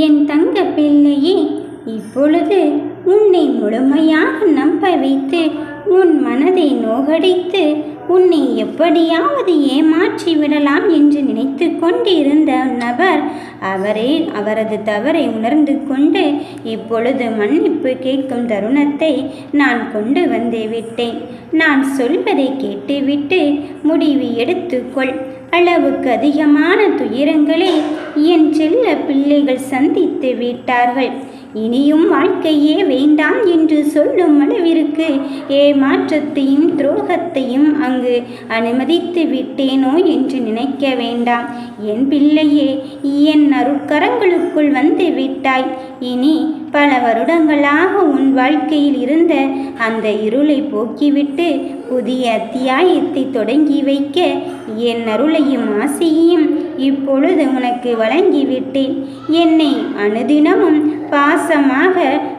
என் தங்க பிள்ளையே இப்பொழுது உன்னை முழுமையாக நம்ப வைத்து உன் மனதை நோகடித்து உன்னை எப்படியாவது ஏமாற்றி விடலாம் என்று நினைத்து கொண்டிருந்த நபர் அவரே அவரது தவறை உணர்ந்து கொண்டு இப்பொழுது மன்னிப்பு கேட்கும் தருணத்தை நான் கொண்டு வந்து விட்டேன். நான் சொல்வதை கேட்டுவிட்டு முடிவு எடுத்துக்கொள். அளவுக்கு அதிகமான துயரங்களை என் செல்ல பிள்ளைகள் சந்தித்து விட்டார்கள். இனியும் வாழ்க்கையே வேண்டாம் என்று சொல்லும் அளவிற்கு ஏமாற்றத்தையும் துரோகத்தையும் அங்கு அனுமதித்து விட்டேனோ என்று நினைக்க வேண்டாம். என் பிள்ளையே என் அருட்கரங்களுக்குள் வந்து விட்டாய். இனி பல வருடங்களாக உன் வாழ்க்கையில் இருந்த அந்த இருளை போக்கிவிட்டு புதிய அத்தியாயத்தை தொடங்கி வைக்க என் அருளையும் ஆசையையும் இப்பொழுது உனக்கு வழங்கிவிட்டேன். என்னை அனுதினமும் பாசமாக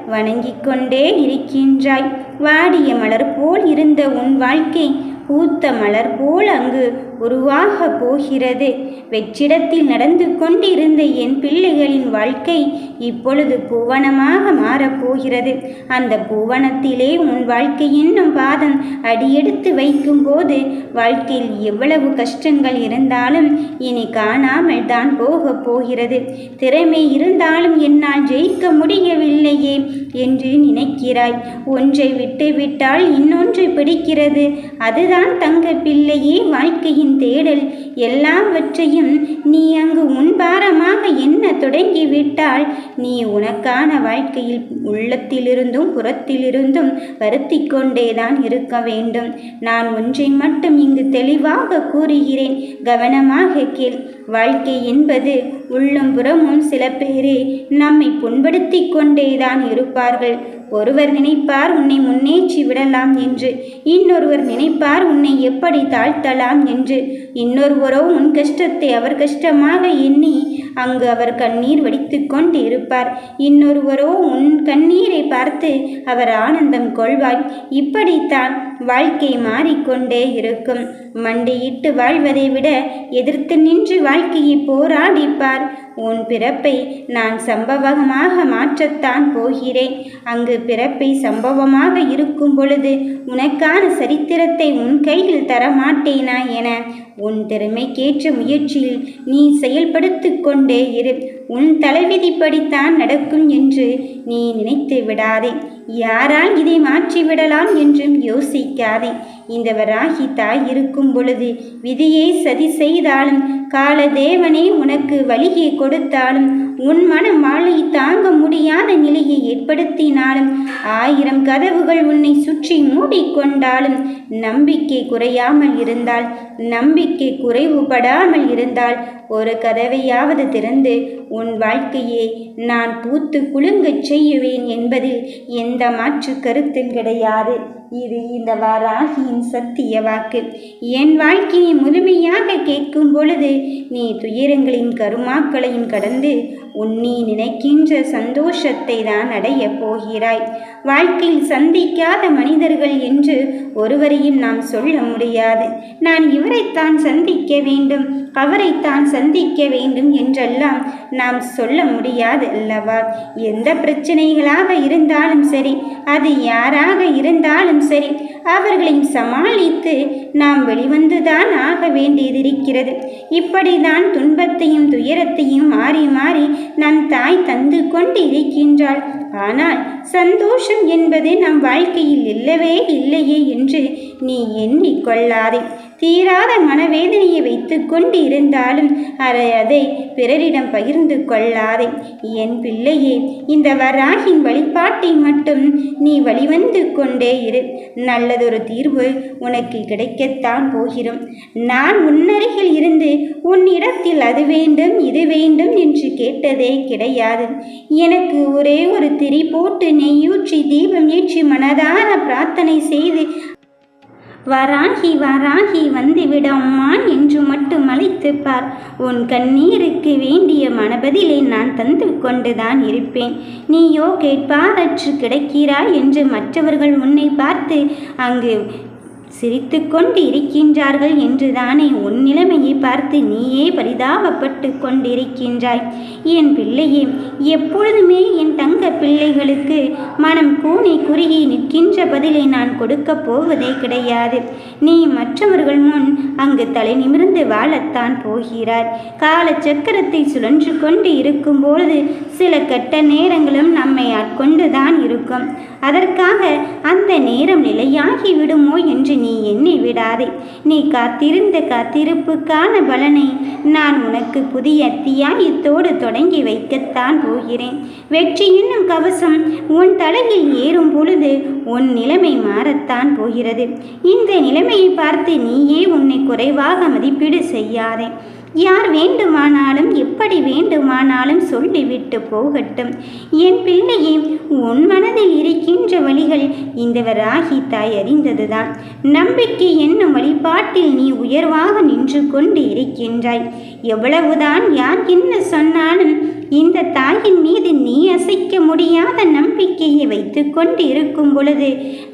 வணங்கிக் கொண்டே இருக்கின்றாய். வாடிய மலர் போல் இருந்த உன் வாழ்க்கை பூத்த மலர் போல் அங்கு உருவாக போகிறது. வெற்றிடத்தில் நடந்து கொண்டிருந்த என் பிள்ளைகளின் வாழ்க்கை இப்பொழுது பூவனமாக மாறப்போகிறது அந்த பூவனத்திலே உன் வாழ்க்கை என்னும் பாதம் அடியெடுத்து வைக்கும்போது வாழ்க்கையில் எவ்வளவு கஷ்டங்கள் இருந்தாலும் இனி காணாமல் தான் போகப் போகிறது. திறமை இருந்தாலும் என்னால் ஜெயிக்க முடியவில்லையே என்று நினைக்கிறாய். ஒன்றை விட்டுவிட்டால் இன்னொன்று பிடிக்கிறது. அதுதான் தங்க பிள்ளையே வாழ்க்கையின் தேடல் எல்லாவற்றையும் நீ அங்கு முன்பாரமாக என்ன தொடங்கிவிட்டால் நீ உனக்கான வாழ்க்கையில் உள்ளத்திலிருந்தும் புறத்திலிருந்தும் வருத்தி கொண்டேதான் இருக்க வேண்டும். நான் ஒன்றை மட்டும் இங்கு தெளிவாக கூறுகிறேன். கவனமாக கேள். வாழ்க்கை என்பது உள்ளும் புறமும் சில பேரே நம்மை புண்படுத்தி கொண்டேதான் இருப்பார்கள். ஒருவர் நினைப்பார் உன்னை முன்னேற்றி விடலாம் என்று. இன்னொருவர் நினைப்பார் உன்னை எப்படி தாழ்த்தலாம் என்று. இன்னொருவரோ உன் கஷ்டத்தை அவர் கஷ்டமாக எண்ணி அங்கு அவர் கண்ணீர் வடித்து கொண்டு இருப்பார் இன்னொருவரோ உன் கண்ணீரை பார்த்து அவர் ஆனந்தம் கொள்வாய். இப்படித்தான் வாழ்க்கை மாறிக்கொண்டே இருக்கும். மண்டியிட்டு வாழ்வதை விட எதிர்த்து நின்று வாழ்க்கையை போராடிப்பார். உன் பிறப்பை நான் சம்பவமாக மாற்றத்தான் போகிறேன். அங்கு பிறப்பை சம்பவமாக இருக்கும் பொழுது உனக்கான சரித்திரத்தை உன் கையில் தரமாட்டேனா என உன் திறமைக்கேற்ற முயற்சியில் நீ செயல்படுத்தி கொண்டே இரு. உன் தலைவிதிப்படித்தான் நடக்கும் என்று நீ நினைத்து விடாதே. யாரால் இதை மாற்றிவிடலாம் என்றும் யோசிக்காதே. இந்த வராகி தாய் இருக்கும் பொழுது விதியை சதி செய்தாலும் காலதேவனே உனக்கு வழியை கொடுத்தாலும் உன் மன மாலை தாங்க முடியாத நிலையை ஏற்படுத்தினாலும் ஆயிரம் கதவுகள் உன்னை சுற்றி மூடிக்கொண்டாலும் நம்பிக்கை குறையாமல் இருந்தால் நம்பிக்கை குறைவுபடாமல் இருந்தால் ஒரு கதவையாவது திறந்து உன் வாழ்க்கையை நான் பூத்து குலுங்கச் செய்யுவேன் என்பதில் எந்த மாற்று கருத்தும் கிடையாது. இது இந்த வாராகியின் சத்திய வாக்கு. என் வாழ்க்கையை முழுமையாக கேட்கும் பொழுது நீ துயரங்களின் கருமாக்களையும் கடந்து உன்னி நினைக்கின்ற சந்தோஷத்தை தான் அடையப் போகிறாய். வாழ்க்கையில் சந்திக்காத மனிதர்கள் என்று ஒருவரையும் நாம் சொல்ல முடியாது. நான் இவரைத்தான் சந்திக்க வேண்டும் அவரைத்தான் சந்திக்க வேண்டும் என்றெல்லாம் நாம் சொல்ல முடியாது அல்லவா? எந்த பிரச்சனைகளாக இருந்தாலும் சரி அது யாராக இருந்தாலும் சரி அவர்களையும் சமாளித்து நாம் வெளிவந்துதான் ஆக வேண்டியதிருக்கிறது. இப்படிதான் துன்பத்தையும் துயரத்தையும் மாறி மாறி நம் தாய் தந்து கொண்டு இருக்கின்றாள். ஆனால் சந்தோஷம் என்பது நம் வாழ்க்கையில் இல்லவே இல்லையே என்று நீ எண்ணிக்கொள்ளாதே. தீராத மனவேதனையை வைத்து கொண்டு இருந்தாலும் அதை அதை பிறரிடம் பகிர்ந்து கொள்ளாதே. என் பிள்ளையே இந்த வராகின் வழிபாட்டை மட்டும் நீ வழிவந்து கொண்டே இரு. நல்லதொரு தீர்வு உனக்கு கிடைக்கத்தான் போகிறோம். நான் உன்னருகில் இருந்து உன்னிடத்தில் அது வேண்டும் இது வேண்டும் என்று கேட்டதே கிடையாது. எனக்கு ஒரே ஒரு திரி போட்டு நெய்யூற்றி தீபம் ஏற்றி மனதார பிரார்த்தனை செய்து வராகி வராகி வந்துவிடம்மான் என்று மட்டும் அழைத்துப்பார். உன் கண்ணீருக்கு வேண்டிய மனபதிலை நான் தந்து கொண்டுதான் இருப்பேன். நீயோ கேட்பாரற்று கிடைக்கிறாய் என்று மற்றவர்கள் உன்னை பார்த்து அங்கு சிரித்து கொண்டு இருக்கின்றார்கள் என்றுதானே உன் நிலைமையை பார்த்து நீயே பரிதாபப்பட்டு கொண்டிருக்கின்றாய். என் பிள்ளையே எப்பொழுதுமே என் தங்க பிள்ளைகளுக்கு மனம் கூனி குறுகி நிற்கின்ற பதிலை நான் கொடுக்கப் போவதே கிடையாது. நீ மற்றவர்கள் முன் அங்கு தலை நிமிர்ந்து வாழத்தான் போகிறாய். கால சக்கரத்தை சுழன்று கொண்டு இருக்கும்பொழுது சில கெட்ட நேரங்களும் நம்மை ஆட்கொண்டுதான் இருக்கும். அதற்காக அந்த நேரம் நிலையாகி விடுமோ என்று நீ எண்ணி விடாதே. நீ காத்திருந்த காத்திருப்புக்கான பலனை நான் உனக்கு புதிய அத்தியாயத்தோடு தொடங்கி வைக்கத்தான் போகிறேன். வெற்றி என்னும் கவசம் உன் தலையில் ஏறும் பொழுது உன் நிலைமை மாறத்தான் போகிறது. இந்த நிலைமையை பார்த்து நீயே உன்னை குறைவாக மதிப்பீடு செய்யாதே. யார் வேண்டுமானாலும் எப்படி வேண்டுமானாலும் சொல்லிவிட்டு போகட்டும். என் பிள்ளையே உன் மனதில் இருக்கின்ற வழிகள் இந்த வராகி தாய் அறிந்ததுதான். நம்பிக்கை என்னும் வழிபாட்டில் நீ உயர்வாக நின்று கொண்டு இருக்கின்றாய். எவ்வளவுதான் யார் என்ன சொன்னாலும் இந்த தாயின் மீது நீ அசைக்க முடியாத நம்பிக்கையை வைத்து கொண்டு இருக்கும் பொழுது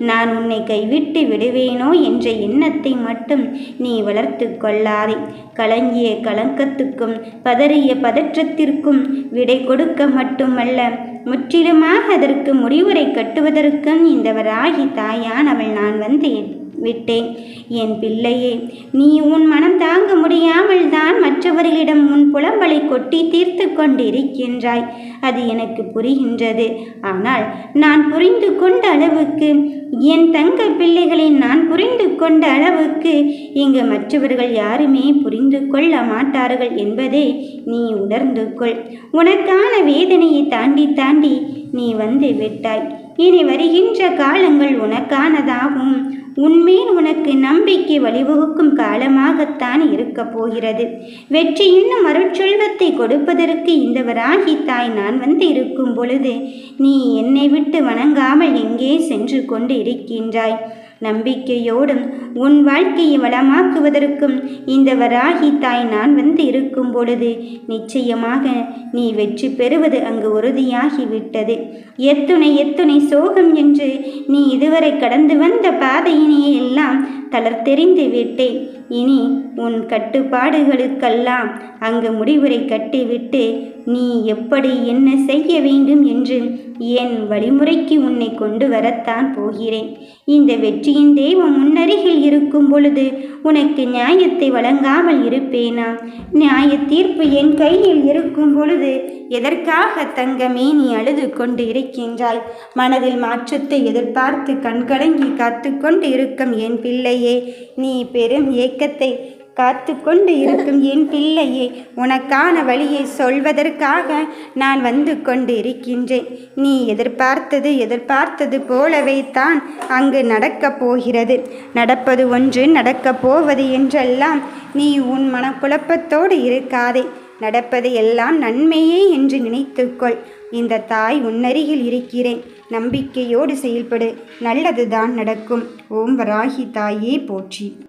நான் உன்னை கைவிட்டு விடுவேனோ என்ற எண்ணத்தை மட்டும் நீ வளர்த்து கொள்ளாதே. கலங்கிய கலங்கத்துக்கும் பதறிய பதற்றத்திற்கும் விடை கொடுக்க மட்டுமல்ல முற்றிலுமாக அதற்கு முடிவுரை கட்டுவதற்கும் இந்த வராகி தாயானவள் நான் வந்தேன். விட்டேன். என் பிள்ளையே நீ உன் மனம் தாங்க முடியாமல் தான் மற்றவர்களிடம் உன் புலம்பலை கொட்டி தீர்த்து கொண்டிருக்கின்றாய். அது எனக்கு புரிகின்றது. ஆனால் நான் புரிந்து கொண்ட அளவுக்கு என் தங்க பிள்ளைகளை நான் புரிந்து கொண்ட அளவுக்கு இங்கு மற்றவர்கள் யாருமே புரிந்து கொள்ள மாட்டார்கள் என்பதை நீ உணர்ந்து கொள். உனக்கான வேதனையை தாண்டி தாண்டி நீ வந்து விட்டாய். இனி வருகின்ற காலங்கள் உனக்கானதாகும். உன்மேல் உனக்கு நம்பிக்கை வழிவகுக்கும் காலமாகத்தான் இருக்கப் போகிறது. வெற்றி இன்னும் அருட்செல்வத்தை கொடுப்பதற்கு இந்த வராகி தாய் நான் வந்து இருக்கும் பொழுது நீ என்னை விட்டு வணங்காமல் எங்கே சென்று கொண்டு இருக்கின்றாய் நம்பிக்கையோடும் உன் வாழ்க்கையை வளமாக்குவதற்கும் இந்த வராகி தாய் நான் வந்து இருக்கும் பொழுது நிச்சயமாக நீ வெற்றி பெறுவது அங்கு உறுதியாகிவிட்டது. எத்துணை எத்துணை சோகம் என்று நீ இதுவரை கடந்து வந்த பாதையினையே எல்லாம் தளர்த்தெறிந்து விட்டேன். இனி உன் கட்டுப்பாடுகளுக்கெல்லாம் அங்கு முடிவுரை கட்டிவிட்டு நீ எப்படி என்ன செய்ய வேண்டும் என்று என் வழிமுறைக்கு உன்னை கொண்டு வரத்தான் போகிறேன். இந்த வெற்றியின் தெய்வம் முன்னருகில் இருக்கும் பொழுது உனக்கு நியாயத்தை வழங்காமல் இருப்பேனா? நியாய தீர்ப்பு என் கையில் இருக்கும் பொழுது எதற்காக தங்கமே நீ அழுது கொண்டு இருக்கின்றாய்? மனதில் மாற்றத்தை எதிர்பார்த்து கண்கலங்கி காத்து கொண்டு இருக்கும் என் பிள்ளையே நீ பெரும் ஏக்கத்தை காத்து கொண்டு இருக்கும் என் பிள்ளையே உனக்கான வழியை சொல்வதற்காக நான் வந்து கொண்டு இருக்கின்றேன் நீ எதிர்பார்த்தது எதிர்பார்த்தது போலவே தான் அங்கு நடக்கப் போகிறது. நடப்பது ஒன்று நடக்கப் போவது என்றெல்லாம் நீ உன் மனக்குழப்பத்தோடு இருக்காதே. நடப்பது எல்லாம் நன்மையே என்று நினைத்துக்கொள். இந்த தாய் உன்னருகில் இருக்கிறேன். நம்பிக்கையோடு செயல்படு. நல்லதுதான் நடக்கும். ஓம் வராகி தாயே போற்றி.